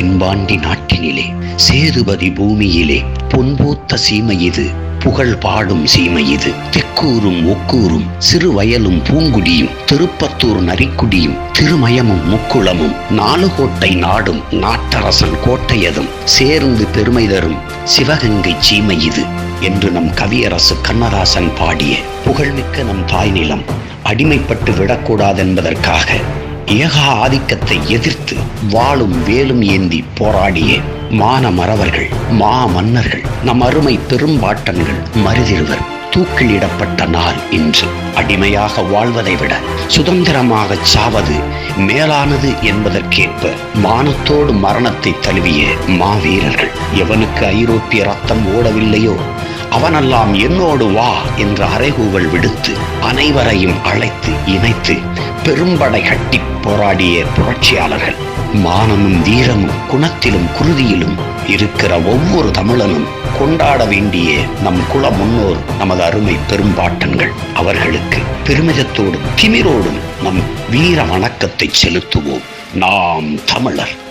தென்பாண்டி நாட்டினிலே சேதுபதி பூமியிலே பொன்பூத்த சீமை இது புகழ் பாடும் சீமை இது. தெக்கூரும் ஒக்கூரும் சிறுவயலும் பூங்குடியும் திருப்பத்தூர் நரிக்குடியும் திருமயமும் முக்குளமும் நாலுகோட்டை நாடும் நாட்டரசன் கோட்டையதும் சேர்ந்து பெருமை தரும் சிவகங்கை சீமை இது என்று நம் கவியரசு கண்ணதாசன் பாடிய புகழ்மிக்க நம் தாய் நிலம் அடிமைப்பட்டு விடக்கூடாதென்பதற்காக ஏகா ஆதிக்கத்தை எதிர்த்து வாழும் வேலும் ஏந்தி போராடிய மான மறவர்கள் மா மன்னர்கள் நம் அருமை பெரும்பாட்டன்கள் மருதிருவர் தூக்கிலிடப்பட்ட நாள் இன்று. அடிமையாக வாழ்வதை விட சுதந்திரமாக சாவது மேலானது என்பதற்கேற்ப மானத்தோடு மரணத்தை தழுவிய மாவீரர்கள். எவனுக்கு ஐரோப்பிய ரத்தம் ஓடவில்லையோ அவனெல்லாம் என்னோடு வா என்ற அறைகூவல் விடுத்து அனைவரையும் அழைத்து இணைத்து பெரும்படை கட்டி போராடிய புரட்சியாளர்கள். மானமும் வீரமும் குணத்திலும் குருதியிலும் இருக்கிற ஒவ்வொரு தமிழனும் கொண்டாட வேண்டிய நம் குல முன்னோர் நமது அருமை பெரும்பாட்டன்கள். அவர்களுக்கு பெருமிதத்தோடும் திமிரோடும் நம் வீர வணக்கத்தை செலுத்துவோம். நாம் தமிழர்.